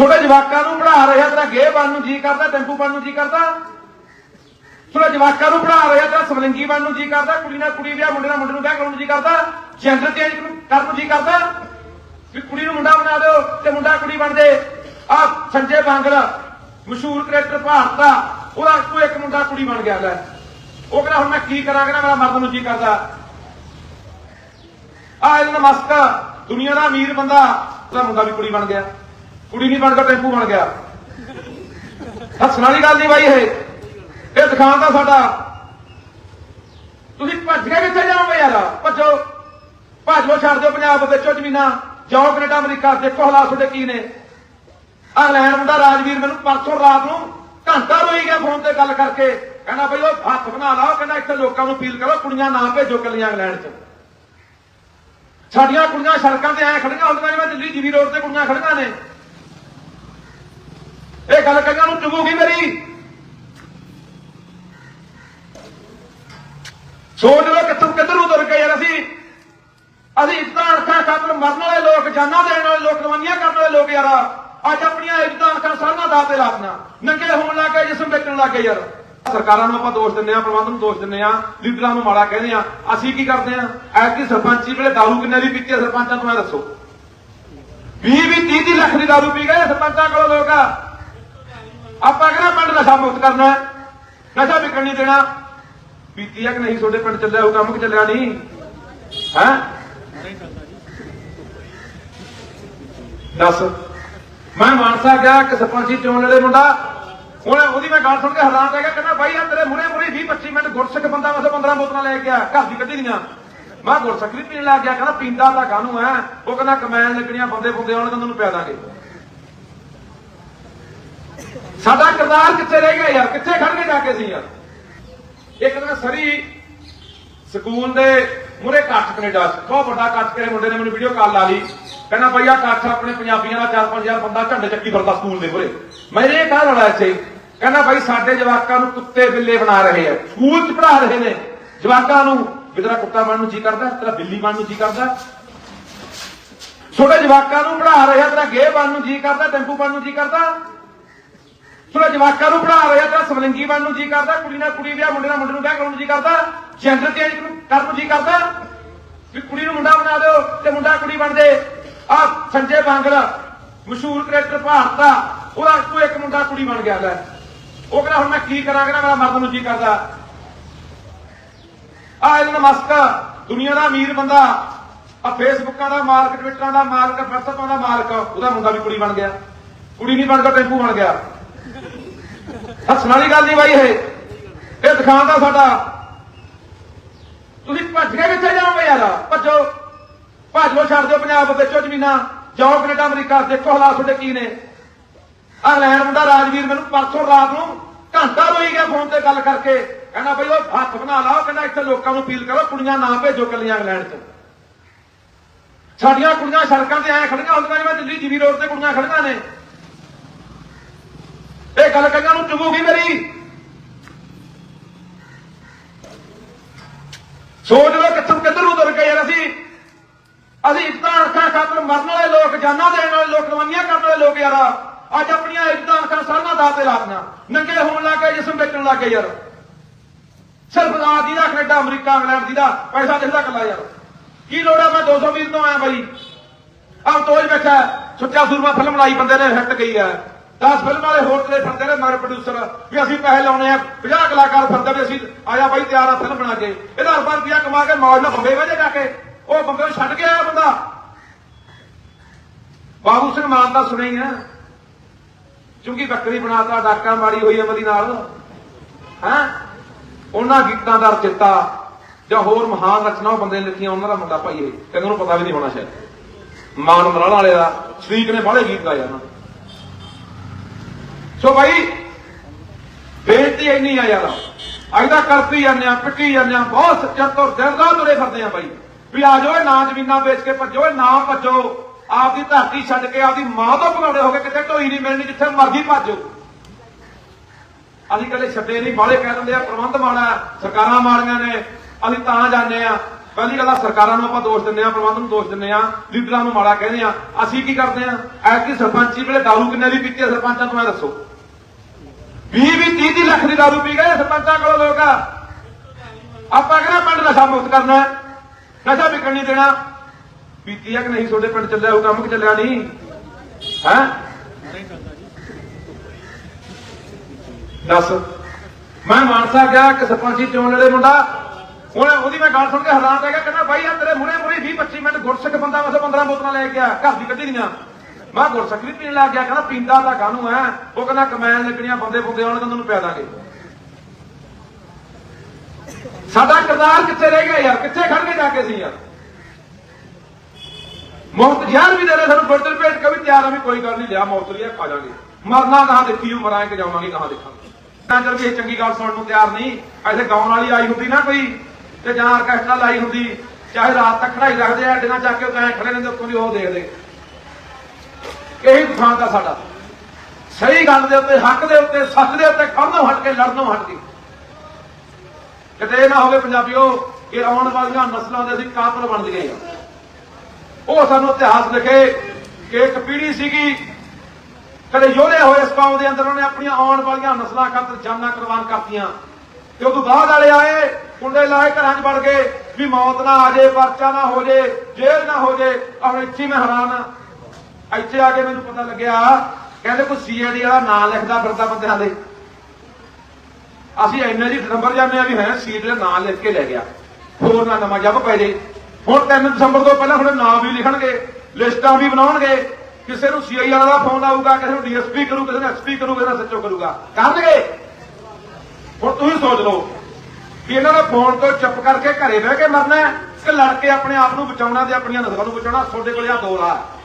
ਛੋਟੇ ਜਵਾਕਾਂ ਨੂੰ ਪੜ੍ਹਾ ਰਿਹਾ ਤੇਰਾ ਗੇ ਬਣ ਨੂੰ ਜੀ ਕਰਦਾ ਟੈਂਪੂ ਬਣ ਨੂੰ ਜੀ ਕਰਦਾ। ਛੋਟੇ ਜਵਾਕਾਂ ਨੂੰ ਪੜ੍ਹਾ ਰਿਹਾ ਤੇਰਾ ਸਮਲਿੰਗੀ ਬਣ ਨੂੰ ਜੀ ਕਰਦਾ, ਕੁੜੀ ਨਾਲ ਕੁੜੀ ਵਿਆਹ, ਮੁੰਡੇ ਨਾਲ ਮੁੰਡੇ ਨੂੰ ਵਿਆਹ ਕਰਨ ਨੂੰ ਜੀ ਕਰਦਾ ਜੈਂਡਰ ਚੇਂਜ ਕਰਨ ਨੂੰ ਜੀ ਕਰਦਾ। ਵੀ ਕੁੜੀ ਨੂੰ ਮੁੰਡਾ ਬਣਾ ਦਿਓ ਤੇ ਮੁੰਡਾ ਕੁੜੀ ਬਣ ਜੇ। ਆ ਸੰਜੇ ਬਾਂਗਲ, ਮਸ਼ਹੂਰ ਕਰੈਕਟਰ ਭਾਰਤ ਦਾ, ਉਹਦਾ ਕੋਈ ਇੱਕ ਮੁੰਡਾ ਕੁੜੀ ਬਣ ਗਿਆ ਲੈ। ਉਹ ਕਹਿੰਦਾ, ਹੁਣ ਮੈਂ ਕੀ ਕਰਾਂ? ਕਹਿੰਦਾ, ਮੇਰਾ ਮਰਦ ਨੂੰ ਜੀ ਕਰਦਾ। ਆ ਇਹਨਾਂ ਮਸਕ ਦੁਨੀਆ ਦਾ ਅਮੀਰ ਬੰਦਾ, ਉਹਦਾ ਮੁੰਡਾ ਵੀ ਕੁੜੀ ਬਣ ਗਿਆ। ਕੁੜੀ ਨਹੀਂ ਬਣ ਕੇ ਟੈਂਪੂ ਬਣ ਗਿਆ। ਹੱਸਣ ਵਾਲੀ ਗੱਲ ਨਹੀਂ ਬਾਈ ਇਹ। ਇਹ ਦਿਖਾਉਣ ਦਾ ਸਾਡਾ। ਤੁਸੀਂ ਭੱਜ ਕੇ ਕਿੱਥੇ ਜਾਓਗੇ ਯਾਰ? ਭੱਜੋ। ਭੱਜ ਛੱਡ ਦਿਓ ਪੰਜਾਬ ਵਿੱਚੋਂ ਜ਼ਮੀਨਾਂ। ਜਾਓ ਕੈਨੇਡਾ, ਅਮਰੀਕਾ, ਦੇਖੋ ਹਾਲਾਤ ਤੁਹਾਡੇ ਕੀ ਨੇ। ਆ ਦਾ ਰਾਜਵੀਰ ਮੈਨੂੰ ਪਰਸੋਂ ਰਾਤ ਨੂੰ ਘੰਟਾ ਰੋਈ ਗਿਆ ਫੋਨ ਤੇ ਗੱਲ ਕਰਕੇ। ਕਹਿੰਦਾ ਬਈ ਉਹ ਹੱਥ ਬਣਾ ਲਾ ਕਹਿੰਦਾ ਇੱਥੇ ਲੋਕਾਂ ਨੂੰ ਅਪੀਲ ਕਰੋ, ਕੁੜੀਆਂ ਨਾ ਭੇਜੋ ਕੱਲੀਆਂ ਇੰਗਲੈਂਡ 'ਚ। ਸਾਡੀਆਂ ਕੁੜੀਆਂ ਸੜਕਾਂ ਤੇ ਐ ਖੜੀਆਂ ਹੁੰਦੀਆਂ ਜਿਵੇਂ ਦਿੱਲੀ ਜੀਵੀ ਰੋਡ ਤੇ ਕੁੜੀਆਂ ਖੜੀਆਂ ਨੇ। ਇਹ ਗੱਲ ਕਈਆਂ ਨੂੰ ਚੁਗੂਗੀ ਮੇਰੀ। ਸੋਚ ਲਓ ਕਿੱਥੋਂ ਕਿੱਧਰ ਨੂੰ ਤੁਰ ਗਏ ਯਾਰ ਅਸੀਂ ਅਸੀਂ ਇੱਦਾਂ ਅਰਥਾਂ ਖਾਤਰ ਮਰਨ ਵਾਲੇ ਲੋਕ, ਜਾਨਾਂ ਦੇਣ ਵਾਲੇ ਲੋਕ ਲਵੰਨੀਆਂ ਕਰਨ ਵਾਲੇ ਲੋਕ ਯਾਰ। ਅੱਜ ਆਪਣੀਆਂ ਇੱਦਾਂ ਅਰਥਾਂ ਸਾਰੀਆਂ ਦਾਅ ਤੇ ਲਾਤੀਆਂ। ਨੰਗੇ ਹੋਣ ਲੱਗ ਗਏ ਜਿਸਮ ਵੇਚਣ ਲੱਗ ਗਏ ਯਾਰ। ਸਰਕਾਰਾਂ ਨੂੰ ਆਪਾਂ ਦੋਸ਼ ਦਿੰਦੇ ਆ ਪ੍ਰਬੰਧ ਨੂੰ ਦੋਸ਼ ਦਿੰਦੇ ਆ ਲੀਡਰਾਂ ਨੂੰ ਮਾੜਾ ਕਹਿੰਦੇ ਆ ਅਸੀਂ ਕੀ ਕਰਦੇ ਆ ਐਤਕੀ ਸਰਪੰਚੀ ਵੇਲੇ ਦਾਰੂ ਕਿੰਨੇ ਦੀ ਪੀਤੀ ਆ ਸਰਪੰਚਾਂ ਤੋਂ ਮੈਂ ਦੱਸੋ। 20 20 30 30 ਲੱਖ ਦੀ ਦਾਰੂ ਪੀ ਗਏ ਸਰਪੰਚਾਂ ਕੋਲ ਲੋਕ। ਆ ਆਪਾਂ ਕਹਿੰਦਾ ਪਿੰਡ ਨਸ਼ਾ ਮੁਕਤ ਕਰਨਾ ਨਸ਼ਾ ਵਿਕਣ ਨਹੀਂ ਦੇਣਾ। ਪੀਤੀ ਆ ਕਿ ਨਹੀਂ? ਤੁਹਾਡੇ ਪਿੰਡ ਚੱਲਿਆ ਉਹ ਕੰਮ ਕਿ ਚੱਲਿਆ ਨਹੀਂ? ਹੈ? ਦੱਸ। ਮੈਂ ਮਾਨਸਾ ਗਿਆ ਕਿ ਸਰਪੰਚੀ ਚੋਣ ਲੜੇ ਮੁੰਡਾ। ਉਹਨੇ ਉਹਦੀ ਮੈਂ ਗੱਲ ਸੁਣ ਕੇ ਹੈਰਾਨ ਰਹਿ ਗਿਆ, ਕਹਿੰਦਾ, ਬਾਈ ਆ ਤੇਰੇ ਮੂਰੇ ਮੂਰੇ 20 25 ਮਿੰਟ ਗੁਰਸਿੱਖ ਬੰਦਾ ਵਸੇ 15 ਬੋਤਲਾਂ ਲੈ ਕੇ ਆ, ਘਰ ਦੀ ਕੱਢੀ ਦੀਆਂ। ਮੈਂ ਗੁਰਸਿੱਖ ਵੀ ਪੀਣ ਲੱਗ ਗਿਆ, ਕਹਿੰਦਾ, ਪੀਂਦਾ ਤਾਂ ਕਾਹਨੂੰ ਹੈ? ਉਹ ਕਹਿੰਦਾ, ਕਮੈਨ ਲੱਗਣੀਆਂ ਬੰਦੇ ਬੰਦੇ ਆਉਣਗੇ ਤੁਹਾਨੂੰ ਪਿਆ ਦਾਂਗੇ। ਸਾਡਾ ਕਿਰਦਾਰ ਕਿੱਥੇ ਰਹਿ ਗਿਆ ਯਾਰ? ਕਿੱਥੇ ਖੜ ਕੇ ਜਾ ਕੇ ਸੀ ਯਾਰ? ਇੱਕ ਦਿਨ ਸਰੀ ਸਕੂਲ ਦੇ ਮੂਰੇ ਕੱਠ ਕੈਨੇਡਾ ਬਹੁਤ ਵੱਡਾ ਕੱਠ ਕਰੇ ਮੁੰਡੇ ਨੇ, ਮੈਨੂੰ ਵੀਡੀਓ ਕਾਲ ਲਾ ਲਈ। ਕਹਿੰਦਾ ਭਈ ਆਹ ਕੱਠ ਆਪਣੇ ਪੰਜਾਬੀਆਂ ਦਾ 4-5000 ਬੰਦਾ ਝੰਡੇ ਚੱਕੀ ਫਿਰਦਾ ਸਕੂਲ ਦੇ ਮੂਰੇ। ਮੇਰੇ ਇਹ ਕਾਹ ਲੜਾ ਇੱਥੇ। ਕਹਿੰਦਾ ਭਾਈ, ਸਾਡੇ ਜਵਾਕਾਂ ਨੂੰ ਕੁੱਤੇ ਬਿੱਲੇ ਬਣਾ ਰਹੇ ਆ। ਸਕੂਲ ਚ ਪੜਾ ਰਹੇ ਨੇ। ਜਵਾਕਾਂ ਨੂੰ, ਵੀ ਤੇਰਾ ਕੁੱਤਾ ਬਣਨ ਨੂੰ ਜੀ ਕਰਦਾ, ਤੇਰਾ ਬਿੱਲੀ ਬਣਨ ਨੂੰ ਜੀ ਕਰਦਾ। ਛੋਟੇ ਜਵਾਕਾਂ ਨੂੰ ਪੜਾ ਰਿਹਾ ਤੇਰਾ ਗੇ ਬਣਨ ਨੂੰ ਜੀ ਕਰਦਾ ਟੈਂਪੂ ਬਣਨ ਨੂੰ ਜੀ ਕਰਦਾ। ਛੋਟੇ ਜਵਾਕਾਂ ਨੂੰ ਪੜਾ ਰਿਹਾ ਤੇਰਾ ਸਮਲਿੰਗੀ ਬਣਨ ਨੂੰ ਜੀ ਕਰਦਾ, ਕੁੜੀ ਨਾਲ ਕੁੜੀ ਵਿਆਹ, ਮੁੰਡੇ ਨਾਲ ਮੁੰਡੇ ਨੂੰ ਵਿਆਹ ਕਰਨ ਨੂੰ ਜੀ ਕਰਦਾ ਜੈਂਡਰ ਚੇਂਜ ਕਰਨ ਨੂੰ ਜੀ ਕਰਦਾ। ਵੀ ਕੁੜੀ ਨੂੰ ਮੁੰਡਾ ਬਣਾ ਦਿਓ ਤੇ ਮੁੰਡਾ ਕੁੜੀ ਬਣ ਜੇ। ਆ ਸੰਜੇ ਬਾਂਗਲ, ਮਸ਼ਹੂਰ ਕਰੈਕਟਰ ਭਾਰਤ ਦਾ, ਉਹਦਾ ਕੋਈ ਇੱਕ ਮੁੰਡਾ ਕੁੜੀ ਬਣ ਗਿਆ ਲੈ। ਉਹ ਕਹਿੰਦਾ, ਹੁਣ ਮੈਂ ਕੀ ਕਰਾਂ? ਕਹਿੰਦਾ, ਮੇਰਾ ਮਰਦ ਨੂੰ ਜੀ ਕਰਦਾ। ਆ ਇਹਨਾਂ ਮਸਕ ਦੁਨੀਆ ਦਾ ਅਮੀਰ ਬੰਦਾ। ਆ ਫੇਸਬੁੱਕਾਂ ਦਾ ਮਾਲਕ ਟਵਿੱਟਰਾਂ ਦਾ ਮਾਲਕ ਵਟਸਐਪਾਂ ਦਾ ਮਾਲਕ, ਉਹਦਾ ਮੁੰਡਾ ਵੀ ਕੁੜੀ ਬਣ ਗਿਆ। ਕੁੜੀ ਨਹੀਂ ਬਣ ਕੇ ਟੈਂਪੂ ਬਣ ਗਿਆ। ਹੱਸਣ ਵਾਲੀ ਗੱਲ ਨਹੀਂ ਬਾਈ ਇਹ। ਇਹ ਦਿਖਾਉਣ ਸਾਡਾ। ਤੁਸੀਂ ਭੱਜ ਕੇ ਕਿੱਥੇ ਜਾਓਗੇ ਯਾਰ? ਭੱਜੋ। ਭੱਜ ਛੱਡ ਦਿਓ ਪੰਜਾਬ ਵਿੱਚੋਂ ਜ਼ਮੀਨਾਂ। ਜਾਓ ਕੈਨੇਡਾ, ਅਮਰੀਕਾ। ਦੇਖੋ ਹਾਲਾਤ ਤੁਹਾਡੇ ਕੀ ਨੇ। ਆ ਲੈਣ ਮੁੰਡਾ ਰਾਜਵੀਰ ਮੈਨੂੰ ਪਰਸੋਂ ਰਾਤ ਨੂੰ ਘੰਟਾ ਰੋਈ ਗਿਆ ਫੋਨ ਤੇ ਗੱਲ ਕਰਕੇ। ਕਹਿੰਦਾ ਬਈ ਉਹ ਹੱਥ ਬਣਾ ਲਾ। ਕਹਿੰਦਾ ਇੱਥੇ ਲੋਕਾਂ ਨੂੰ ਅਪੀਲ ਕਰੋ, ਕੁੜੀਆਂ ਨਾ ਭੇਜੋ ਕੱਲੀਆਂ ਇੰਗਲੈਂਡ 'ਚ ਸਾਡੀਆਂ ਕੁੜੀਆਂ ਸੜਕਾਂ ਤੇ ਐ ਖੜੀਆਂ ਹੁੰਦੀਆਂ ਜਿਵੇਂ ਦਿੱਲੀ ਜੀਵੀ ਰੋਡ ਤੇ ਕੁੜੀਆਂ ਖੜੀਆਂ ਨੇ। ਇਹ ਗੱਲ ਕਈਆਂ ਨੂੰ ਚੁਗੂਗੀ ਮੇਰੀ। ਸੋਚ ਲਓ ਕਿੱਥੋਂ ਕਿੱਧਰ ਨੂੰ ਤੁਰ ਗਏ ਅਸੀਂ। ਅਸੀਂ ਇੱਦਾਂ ਅੱਖਾਂ ਖਾਤਰ ਮਰਨ ਵਾਲੇ ਲੋਕ, ਜਾਨਾਂ ਦੇਣ ਵਾਲੇ ਲੋਕ ਲਵੰਨੀਆਂ ਕਰਨ ਵਾਲੇ ਲੋਕ ਯਾਰ। ਅੱਜ ਆਪਣੀਆਂ ਇੱਦਾਂ ਅੱਖਾਂ ਸਾਰੀਆਂ ਦਾਅ ਤੇ ਲਾਤੀਆਂ ਨੰਗੇ ਹੋਣ ਲੱਗ ਗਏ, ਜਿਸਮ ਵੇਚਣ ਲੱਗ ਗਏ ਯਾਰ। ਸਿਰਫ ਰਾਤ ਆਦੀ ਦਾ ਕੈਨੇਡਾ, ਅਮਰੀਕਾ, ਇੰਗਲੈਂਡ ਦੀ ਦਾ ਪੈਸਾ ਦਿਖਦਾ ਕੱਲਾ ਯਾਰ। ਕੀ ਲੋੜ ਆ ਮੈਂ 200 ਮੀਲ ਤੋਂ ਆਇਆ ਬਾਈ? ਆਹ ਤੋਜ ਬੈਠਾ ਸੁੱਚਾ ਸੂਰਮਾ ਫਿਲਮ ਲਾਈ ਬੰਦੇ ਨੇ, ਹਿੱਟ ਗਈ ਹੈ। 10 ਫਿਲਮ ਵਾਲੇ ਹੋਰ ਤੇਰੇ ਫਿਰਦੇ ਨੇ ਮਾਰੇ ਪ੍ਰੋਡਿਊਸਰ ਵੀ ਅਸੀਂ ਪੈਸੇ ਲਾਉਣੇ ਆ 50 ਕਲਾਕਾਰ ਫਿਰਦੇ ਵੀ ਅਸੀਂ ਆਇਆ ਬਾਈ ਤਿਆਰ ਆ ਫਿਲਮ ਬਣਾ ਕੇ। ਇਹਦਾ ਰੁਪਏ ਰੁਪਿਆ ਕਮਾ ਕੇ ਮੌਜ ਨਾਲ ਬੰਬੇ ਵਜੇ ਜਾ ਕੇ। ਉਹ ਬੰਬੇ ਨੂੰ ਛੱਡ ਕੇ ਆਇਆ ਬੰਦਾ। ਬਾਬੂ ਸਿੰਘ ਮਾਨ ਦਾ ਸੁਣਿਆ ਹੀ ਆ ਚੁੰਗੀ ਬੱਕਰੀ ਬਣਾਤਾ, ਡਾਕਾ ਮਾਰੀ ਹੋਈ ਅਮਲੀ ਨਾਲ। ਹੈਂ? ਉਹਨਾਂ ਗੀਤਾਂ ਦਾ ਰਚਿਤਾ ਜਾਂ ਹੋਰ ਮਹਾਨ ਰਚਨਾ ਉਹ ਬੰਦੇ ਨੇ ਲਿਖੀਆਂ, ਉਹਨਾਂ ਦਾ ਮੁੰਡਾ ਭਾਈ ਇਹ। ਕਹਿੰਦੇ ਉਹਨੂੰ ਪਤਾ ਵੀ ਨਹੀਂ ਹੋਣਾ ਸ਼ਾਇਦ। ਮਾਨ ਮਰਾਲਾ ਵਾਲੇ ਦਾ, ਸ਼ਰੀਕ ਨੇ ਬਾਹਲੇ ਗੀਤ ਗਾਏ ਉਹਨਾਂ ਸੋ ਭਾਈ ਬੇਨਤੀ ਇੰਨੀ ਆ ਯਾਰ, ਅੱਜ ਦਾ ਕਰਤੀ ਜਾਂਦੇ ਆ, ਪਿੱਟੀ ਜਾਂਦੇ ਆ, ਬਹੁਤ ਸੱਚਾ ਤੋਂ ਦਿਨ ਰਾਤ ਤੁਰੇ ਫਿਰਦੇ ਆ ਬਾਈ। ਵੀ ਆ ਜਾਓ, ਇਹ ਨਾ ਜ਼ਮੀਨਾਂ ਵੇਚ ਕੇ ਭੱਜੋ ਨਾ ਭੱਜੋ, ਆਪਦੀ ਧਰਤੀ ਛੱਡ ਕੇ ਆਪਦੀ ਮਾਂ ਤੋਂ ਭਗੌੜੇ ਹੋ ਕੇ ਕਿਤੇ ਢੋਈ ਨਹੀਂ ਮਿਲਣੀ, ਜਿੱਥੇ ਮਰਜ਼ੀ ਭੱਜੋ। ਅਸੀਂ ਕਦੇ ਛੱਡੇ ਨਹੀਂ, ਬਾਹਲੇ ਕਹਿ ਦਿੰਦੇ ਆ, ਪ੍ਰਬੰਧ ਮਾੜਾ, ਸਰਕਾਰਾਂ ਮਾੜੀਆਂ ਨੇ, ਅਸੀਂ ਤਾਂ ਜਾਂਦੇ ਆ। ਪਹਿਲੀ ਗੱਲ ਆ, ਸਰਕਾਰਾਂ ਨੂੰ ਆਪਾਂ ਦੋਸ਼ ਦਿੰਦੇ ਆ ਪ੍ਰਬੰਧ ਨੂੰ ਦੋਸ਼ ਦਿੰਦੇ ਆ ਲੀਡਰਾਂ ਨੂੰ ਮਾੜਾ ਕਹਿੰਦੇ ਆ ਅਸੀਂ ਕੀ ਕਰਦੇ ਆ ਐਤਕੀ ਸਰਪੰਚੀ ਵੇਲੇ ਦਾਰੂ ਕਿੰਨੇ ਦੀ ਪੀਤੀ ਆ ਸਰਪੰਚਾਂ ਤੋਂ ਮੈਂ ਦੱਸੋ। 20 20 30 30 ਲੱਖ ਦੀ ਦਾਰੂ ਪੀ ਗਏ ਸਰਪੰਚਾਂ ਕੋਲ ਲੋਕ। ਆ ਆਪਾਂ ਕਿਹੜਾ ਪਿੰਡ ਨਸ਼ਾ ਮੁਕਤ ਕਰਨਾ ਨਸ਼ਾ ਵਿਕਣ ਨਹੀਂ ਦੇਣਾ। ਪੀਤੀ ਆ ਕਿ ਨਹੀਂ? ਤੁਹਾਡੇ ਪਿੰਡ ਚੱਲਿਆ, ਉਹ ਕੰਮ ਕਿ ਚੱਲਿਆ ਨਹੀਂ? ਹੈ? ਦੱਸ। ਮੈਂ ਮਾਨਸਾ ਗਿਆ ਕਿ ਸਰਪੰਚੀ ਚੋਣ ਲੜੇ ਮੁੰਡਾ। ਹੁਣ ਉਹਦੀ ਮੈਂ ਗੱਲ ਸੁਣ ਕੇ ਹੈਰਾਨ ਰਹਿ ਗਿਆ, ਕਹਿੰਦਾ ਬਾਈ ਆ ਤੇਰੇ ਮੂਹਰੇ ਮੂਹਰੇ 20 25 ਮਿੰਟ ਗੁਰਸਿੱਖ ਬੰਦਾ ਵਸੇ 15 ਬੋਤਲਾਂ ਲੈ ਕੇ ਆ ਘਰ ਦੀ ਕੱਢੀ ਦੀਆਂ। ਮੈਂ ਗੁਰਸਿੱਖ ਵੀ ਪੀਣ ਲੱਗ ਗਿਆ, ਕਹਿੰਦਾ ਪੀਂਦਾ ਤਾਂ ਕਾਹਨੂੰ ਐ? ਉਹ ਕਹਿੰਦਾ ਕਮੈਨ ਲੱਗਣੀਆਂ ਬੰਦੇ ਬੰਦੇ ਆਉਣਗੇ ਤੁਹਾਨੂੰ ਪਿਆ ਦਾਂਗੇ। ਸਾਡਾ ਕਿਰਦਾਰ ਕਿੱਥੇ ਰਹਿ ਗਿਆ ਯਾਰ? ਕਿੱਥੇ ਖੜ ਕੇ ਜਾ ਕੇ ਸੀ ਯਾਰ? ਮੌਤ ਜ਼ਹਿਰ ਵੀ ਦੇ ਰਹੇ ਸਾਨੂੰ ਗੁਰਦਲ ਭੇਟ ਕੇ ਵੀ ਤਿਆਰ ਆ ਵੀ ਕੋਈ ਗੱਲ ਨਹੀਂ, ਲਿਆ ਮੌਤ ਲਿਆ ਖਾ ਜਾਾਂਗੇ ਮਰਨਾ ਕਹਾਂ ਦੇਖੀਓ ਮਰਾਂ ਕਿ ਜਾਵਾਂਗੇ ਕਹਾਂ ਦੇਖਾਂਗੇ। ਤਾਂ ਚਲ ਵੀ ਇਹ ਚੰਗੀ ਗੱਲ ਸੁਣਨ ਨੂੰ ਤਿਆਰ ਨਹੀਂ, ਐਸੇ ਗਾਉਣ ਵਾਲੀ ਆਈ ਹੁੰਦੀ ਨਾ ਕੋਈ। ਤੇ ਜਾਂ ਆਰਕੈਸਟਰਾ ਲਾਈ ਹੁੰਦੀ, ਚਾਹੇ ਰਾਤ ਤੱਕ ਖੜਾਈ ਰੱਖਦੇ ਆ ਅੱਡੀਆਂ ਚੱਕ ਕੇ ਉਹ ਖੜੇ ਰਹਿੰਦੇ ਉੱਤੋਂ ਦੀ ਉਹ ਦੇਖਦੇ। ਇਹੀ ਦੁਕਾਨ ਦਾ ਸਾਡਾ। ਸਹੀ ਗੱਲ ਦੇ ਉੱਤੇ, ਹੱਕ ਦੇ ਉੱਤੇ, ਸੱਚ ਦੇ ਉੱਤੇ ਖੜਨੋਂ ਹਟ ਕੇ, ਲੜਨੋਂ ਹਟ ਕੇ। ਕਿਤੇ ਨਾ ਹੋਵੇ ਪੰਜਾਬੀਓ, ਕਿ ਆਉਣ ਵਾਲੀਆਂ ਨਸਲਾਂ ਦੇ ਅਸੀਂ ਕਾਤਲ ਬਣ ਗਏ ਆ ਉਹ ਸਾਨੂੰ ਇਤਿਹਾਸ ਲਿਖੇ ਕਿ ਇੱਕ ਪੀੜ੍ਹੀ ਸੀਗੀ, ਕਦੇ ਯੋਧੇ ਹੋਏ ਇਸ ਕੌਮ ਦੇ ਅੰਦਰ, ਉਹਨੇ ਆਪਣੀਆਂ ਆਉਣ ਵਾਲੀਆਂ ਨਸਲਾਂ ਖਾਤਰ ਜਾਨਾਂ ਕੁਰਬਾਨ ਕਰਤੀਆਂ। ਤੇ ਉਦੋਂ ਬਾਅਦ ਵਾਲੇ ਆਏ ਕੁੰਡੇ ਲਾਏ ਘਰਾਂ 'ਚ ਵੜ ਗਏ ਵੀ ਮੌਤ ਨਾ ਆ ਜੇ, ਪਰਚਾ ਨਾ ਹੋ ਜੇ, ਜੇਲ੍ਹ ਨਾ ਹੋ ਜੇ। ਹੁਣ ਇੱਥੇ ਮੈਂ ਹੈਰਾਨ ਆ। ਇੱਥੇ ਆ ਕੇ ਮੈਨੂੰ ਪਤਾ ਲੱਗਿਆ, ਕਹਿੰਦੇ ਕੋਈ ਸੀਆਈਡੀ ਵਾਲਾ ਨਾਂ ਲਿਖਦਾ ਫਿਰਦਾ ਬੰਦਿਆਂ ਦੇ। ਅਸੀਂ ਇੰਨੇ ਜੀ ਨੰਬਰ ਜਾਂਦੇ ਆ ਵੀ ਹੈ ਸੀਟ ਦਾ ਨਾਂ ਲਿਖ ਕੇ ਲੈ ਗਿਆ। ਹੋਰ ਨਾ ਨਵਾਂ ਜੱਬ ਪੈ ਜੇ। ਹੁਣ 3 ਦਸੰਬਰ ਤੋਂ ਪਹਿਲਾਂ ਹੁਣ ਨਾਂ ਵੀ ਲਿਖਣਗੇ, ਲਿਸਟਾਂ ਵੀ ਬਣਾਉਣਗੇ। ਕਿਸੇ ਨੂੰ ਸੀਆਈ ਵਾਲਾ ਦਾ ਫੋਨ ਆਊਗਾ, ਕਿਸੇ ਨੂੰ ਡੀਐਸਪੀ ਕਰੂ, ਕਿਸੇ ਨੂੰ ਐਸਪੀ ਕਰੂ, ਕਿਸੇ ਨੂੰ ਸੱਚੋ ਕਰੂਗਾ। ਕਰਨਗੇ? ਹੁਣ ਤੁਸੀਂ ਸੋਚ ਲਓ। ਕਿ ਇਹਨਾਂ ਦਾ ਫੋਨ ਤੋਂ ਚੁੱਪ ਕਰਕੇ ਘਰੇ ਬਹਿ ਕੇ ਮਰਨਾ ਕਿ ਲੜ ਕੇ ਆਪਣੇ ਆਪ ਨੂੰ ਬਚਾਉਣਾ ਤੇ ਆਪਣੀਆਂ ਨਸਲਾਂ ਨੂੰ ਬਚਾਉਣਾ ਤੁਹਾਡੇ ਕੋਲ ਆ ਦੋ ਰਾਹ।